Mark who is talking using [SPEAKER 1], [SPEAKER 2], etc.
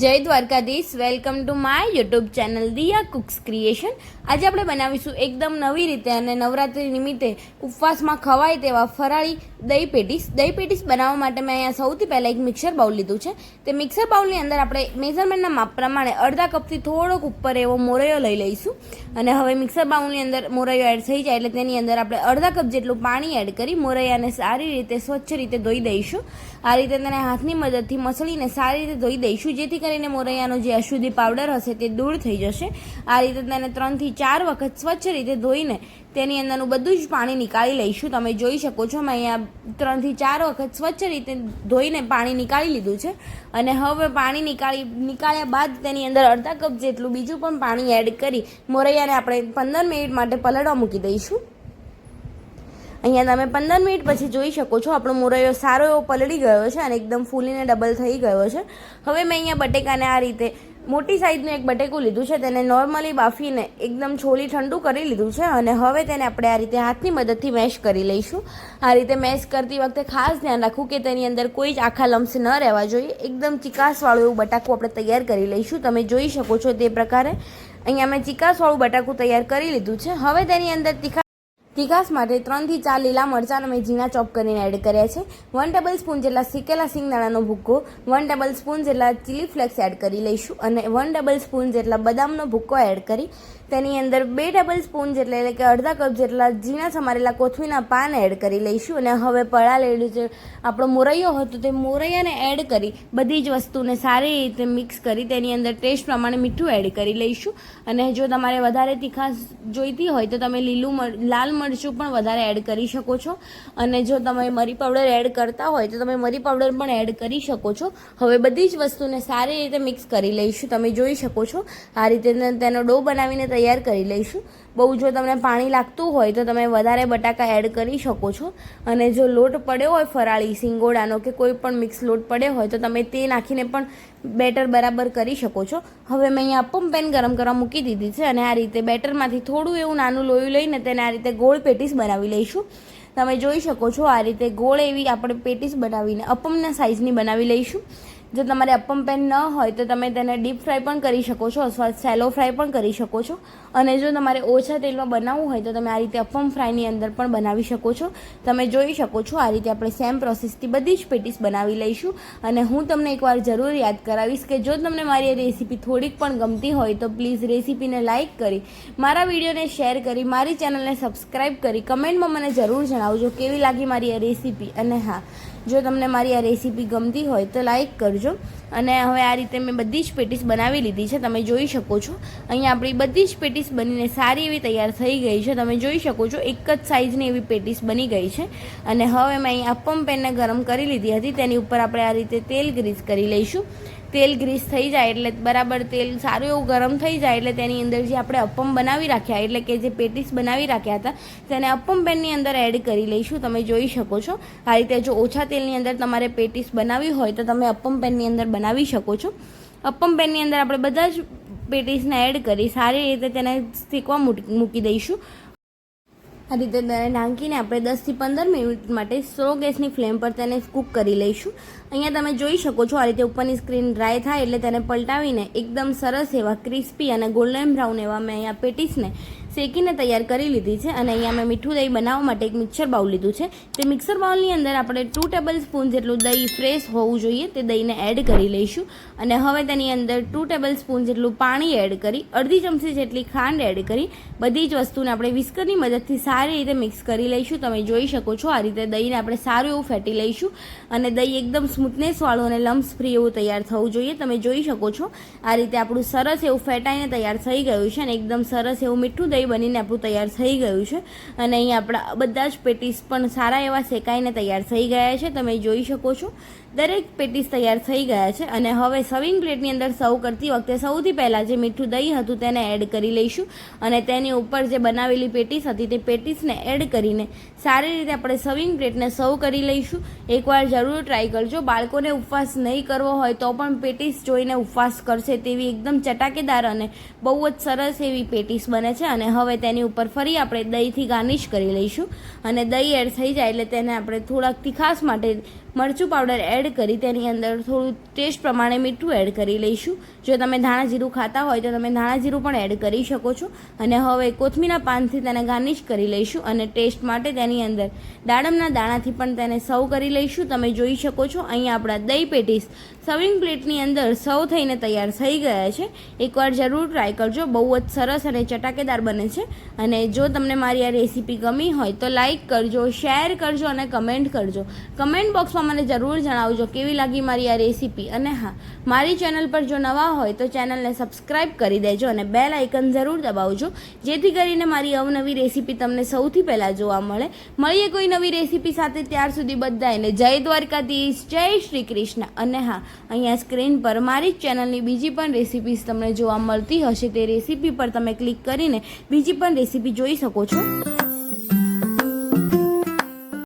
[SPEAKER 1] જય Dwarkadhish. Welcome to my YouTube channel Diya cooks creation આજે આપણે બનાવીશું એકદમ નવી રીતે અને નવરાત્રિ નિમિત્તે ઉપવાસમાં ખવાય તેવા ફરાળી દહીં પેટીસ. દહીં પેટીસ બનાવવા માટે મેં અહીંયા સૌથી પહેલાં એક મિક્સર બાઉલ લીધું છે. તે મિક્સર બાઉલની અંદર આપણે મેઝરમેન્ટના માપ પ્રમાણે અડધા કપથી થોડોક ઉપર એવો મોરૈયો લઈ લઈશું. અને હવે મિક્સર બાઉલની અંદર મોરૈયો એડ થઈ જાય એટલે તેની અંદર આપણે અડધા કપ જેટલું પાણી એડ કરી મોરૈયાને સારી રીતે સ્વચ્છ રીતે ધોઈ દઈશું. આ રીતે તેને હાથની મદદથી મસળીને સારી રીતે ધોઈ દઈશું, જેથી કરીને મોરૈયાનો જે અશુદ્ધિ પાવડર હશે તે દૂર થઈ જશે. આ રીતે તેને ત્રણથી ચાર વખત સ્વચ્છ રીતે ધોઈને તેની અંદરનું બધું જ પાણી નીકાળી લઈશું. તમે જોઈ શકો છો, મેં અહીંયા ત્રણથી ચાર વખત સ્વચ્છ રીતે ધોઈને પાણી નીકાળી લીધું છે. અને હવે પાણી નીકાળી, નીકાળ્યા બાદ તેની અંદર અડધા કપ જેટલું બીજું પણ પાણી એડ કરી મોરૈયાને આપણે પંદર મિનિટ માટે પલળવા મૂકી દઈશું. અહીંયા તમે પંદર મિનિટ પછી જોઈ શકો છો. આપણો મોરૈયો સારો એવો પલળી ગયો છે અને એકદમ ફૂલીને ડબલ થઈ ગયો છે. હવે મેં અહીંયા બટેકાને આ રીતે મોટી સાઈઝનું એક બટેકું લીધું છે. તેને નોર્મલી બાફીને એકદમ છોલી ઠંડુ કરી લીધું છે અને હવે તેને આપણે આ રીતે હાથની મદદથી મેશ કરી લઈશું. આ રીતે મેશ કરતી વખતે ખાસ ધ્યાન રાખવું કે તેની અંદર કોઈ જ આખા લમ્સ ન રહેવા જોઈએ. એકદમ ચિકાસવાળું એવું બટાકું આપણે તૈયાર કરી લઈશું. તમે જોઈ શકો છો તે પ્રકારે. અહીંયા મેં ચિકાસવાળું બટાકું તૈયાર કરી લીધું છે. હવે તેની અંદર તીખા તીખાસ માટે ત્રણથી ચાર લીલા મરચાંનો મેં ઝીણા ચોપ કરીને એડ કર્યા છે. વન ટેબલ સ્પૂન જેટલા શીકેલા સિંગદાણાનો ભૂક્કો વન ટેબલ સ્પૂન જેટલા ચીલી ફ્લેક્સ એડ કરી લઈશું અને વન ટેબલ સ્પૂન જેટલા બદામનો ભૂક્કો એડ કરી તેની અંદર બે ટેબલ સ્પૂન જેટલા, એટલે કે અડધા કપ જેટલા ઝીણા સમારેલા કોથમીના પાન એડ કરી લઈશું. અને હવે પડાલેલું જે આપણો મોરૈયો હતો, તે મોરૈયાને એડ કરી બધી જ વસ્તુને સારી રીતે મિક્સ કરી, તેની અંદર ટેસ્ટ પ્રમાણે મીઠું એડ કરી લઈશું. અને જો તમારે વધારે તીખાશ જોઈતી હોય, તો તમે લીલું લાલ મરચું પણ વધારે એડ કરી શકો છો. અને જો તમે મરી પાવડર એડ કરતા હોય, તો તમે મરી પાવડર પણ એડ કરી શકો છો. હવે બધી જ વસ્તુને સારી રીતે મિક્સ કરી લઈશું. તમે જોઈ શકો છો આ રીતે તેનો ડો બનાવીને તૈયાર કરી લઈશું. બહુ જો તમને પાણી લાગતું હોય તો તમે વધારે બટાકા એડ કરી શકો છો. અને જો લોટ પડ્યો હોય ફરાળી, સિંગોડાનો કે કોઈ પણ મિક્સ લોટ પડ્યો હોય તો તમે તે નાખીને પણ બેટર બરાબર કરી શકો છો. હવે મેં અહીંયા અપમ પેન ગરમ કરવા મૂકી દીધી છે અને આ રીતે બેટરમાંથી થોડું એવું નાનું લોયું લઈને તેને આ રીતે ગોળ પેટીસ બનાવી લઈશું. તમે જોઈ શકો છો આ રીતે ગોળ એવી આપણે પેટીસ બનાવીને અપમના સાઇઝની બનાવી લઈશું. જો તમારે અપમ પેન ન હોય તો તમે તેને ડીપ ફ્રાય પણ કરી શકો છો અથવા સેલો ફ્રાય પણ કરી શકો છો. અને જો તમારે ઓછા તેલમાં બનાવવું હોય તો તમે આ રીતે અપમ ફ્રાયની અંદર પણ બનાવી શકો છો. તમે જોઈ શકો છો આ રીતે આપણે સેમ પ્રોસેસથી બધી જ પેટીસ બનાવી લઈશું. અને હું તમને એકવાર જરૂર યાદ કરાવીશ કે જો તમને મારી રેસીપી થોડીક પણ ગમતી હોય તો પ્લીઝ રેસીપીને લાઇક કરી, મારા વિડીયોને શેર કરી, મારી ચેનલને સબસ્ક્રાઇબ કરી, કમેન્ટમાં મને જરૂર જણાવજો કેવી લાગી મારી આ રેસીપી. અને હા, જો તમને મારી આ રેસીપી ગમતી હોય તો લાઇક કરજો. અને હવે આ રીતે મેં બધી જ પેટીસ બનાવી લીધી છે, તમે જોઈ શકો છો. અહીંયા આપણી બધી જ પેટીસ બનીને સારી એવી તૈયાર થઈ ગઈ છે. તમે જોઈ શકો છો, એક જ સાઇઝની એવી પેટીસ બની ગઈ છે. અને હવે મેં અહીં અપમ પેનને ગરમ કરી લીધી હતી. તેની ઉપર આપણે આ રીતે તેલ ગ્રીસ કરી લઈશું. તેલ ગ્રીસ થઈ જાય એટલે બરાબર તેલ સારું એવું ગરમ થઈ જાય એટલે તેની અંદર જે આપણે અપમ બનાવી રાખ્યા, એટલે કે જે પેટીસ બનાવી રાખ્યા હતા, તેને અપમ પેનની અંદર એડ કરી લઈશું. તમે જોઈ શકો છો. આ રીતે જો ઓછા તેલની અંદર તમારે પેટીસ બનાવી હોય તો તમે અપમ પેનની અંદર બનાવી શકો છો. અપમ પેનની અંદર આપણે બધા જ પેટીસને એડ કરી સારી રીતે તેને શેકવા મૂકી મૂકી દઈશું. આ રીતે તેને ઢાંકીને આપણે દસથી પંદર મિનિટ માટે સ્લો ગેસની ફ્લેમ પર તેને કૂક કરી લઈશું. અહીંયા તમે જોઈ શકો છો આ રીતે ઉપરની સ્ક્રીન ડ્રાય થાય એટલે તેને પલટાવીને એકદમ સરસ એવા ક્રિસ્પી અને ગોલ્ડન બ્રાઉન એવા મેં અહીંયા પેટીસને શેકીને તૈયાર કરી લીધી છે અને અહીંયા મેં મીઠું દહીં બનાવવા માટે એક મિક્સર બાઉલ લીધું છે. તે મિક્સર બાઉલની અંદર આપણે ટુ ટેબલ સ્પૂન જેટલું દહીં ફ્રેશ હોવું જોઈએ. તે દહીંને એડ કરી લઈશું. અને હવે તેની અંદર ટુ ટેબલ સ્પૂન જેટલું પાણી એડ કરી, અડધી ચમચી જેટલી ખાંડ એડ કરી, બધી જ વસ્તુને આપણે વિસ્કરની મદદથી સારી રીતે મિક્સ કરી લઈશું. તમે જોઈ શકો છો આ રીતે દહીંને આપણે સારું એવું ફેટી લઈશું. અને દહીં એકદમ સ્મૂથનેસવાળું અને લમ્સ ફ્રી એવું તૈયાર થવું જોઈએ. તમે જોઈ શકો છો આ રીતે આપણું સરસ એવું ફેટાઈને તૈયાર થઈ ગયું છે અને એકદમ સરસ એવું મીઠું દહીં બનીને આપણું તૈયાર થઈ ગયું છે. અને અહીં આપણા બધા જ પેટીસ પણ સારા એવા શેકાઈને તૈયાર થઈ ગયા છે. તમે જોઈ શકો છો. દરેક પેટીસ તૈયાર થઈ ગયા છે. અને હવે સર્વિંગ પ્લેટની અંદર સર્વ કરતી વખતે સૌથી પહેલાં જે મીઠું દહીં હતું તેને એડ કરી લઈશું. અને તેની ઉપર જે બનાવેલી પેટીસ હતી તે પેટીસને એડ કરીને સારી રીતે આપણે સર્વિંગ પ્લેટને સર્વ કરી લઈશું. એકવાર જરૂર ટ્રાય કરજો. બાળકોને ઉપવાસ નહીં કરવો હોય તો પણ પેટીસ જોઈને ઉપવાસ કરશે તેવી એકદમ ચટાકેદાર અને બહુ જ સરસ એવી પેટીસ બને છે. અને હવે તેની ઉપર ફરી આપણે દહીંથી ગાર્નિશ કરી લઈશું. અને દહીં એડ થઈ જાય એટલે તેને આપણે થોડાક તીખાસ માટે મરચું પાવડર એડ કરી તેની અંદર થોડું ટેસ્ટ પ્રમાણે મીઠું એડ કરી લઈશું. જો તમે ધાણા જીરું ખાતા હોય તો તમે ધાણા જીરું પણ એડ કરી શકો છો. અને હવે કોથમીના પાનથી તેને ગાર્નિશ કરી લઈશું અને ટેસ્ટ માટે તેની અંદર દાડમના દાણાથી પણ તેને સર્વ કરી લઈશું. તમે જોઈ શકો છો, અહીંયા આપણા દહીં પેટીસ સર્વિંગ પ્લેટની અંદર સર્વ થઈને તૈયાર થઈ ગયા છે. એકવાર જરૂર ટ્રાય કરજો, બહુ જ સરસ અને ચટાકેદાર બને છે. અને જો તમને મારી આ રેસીપી ગમી હોય તો લાઇક કરજો શેર કરજો અને કમેન્ટ કરજો. કમેન્ટ બોક્સમાં મને જરૂર જણાવજો, કેવી લાગી મારી આ રેસીપી અને હા, મારી ચેનલ પર જો નવા હોય તો ચેનલને સબસ્ક્રાઇબ કરી દેજો અને બેલ આઇકન જરૂર દબાવજો, જેથી કરીને મારી અવનવી રેસીપી તમને સૌથી પહેલાં જોવા મળે. મળીએ કોઈ નવી રેસીપી સાથે ત્યાર સુધી બધાને જય દ્વારકાધીશ, જય શ્રી કૃષ્ણ. અને હા, અહીંયા સ્ક્રીન પર મારી જ ચેનલની બીજી પણ રેસીપીસ તમને જોવા મળતી હશે. તે રેસીપી પર તમે ક્લિક કરીને બીજી પણ રેસીપી જોઈ શકો છો.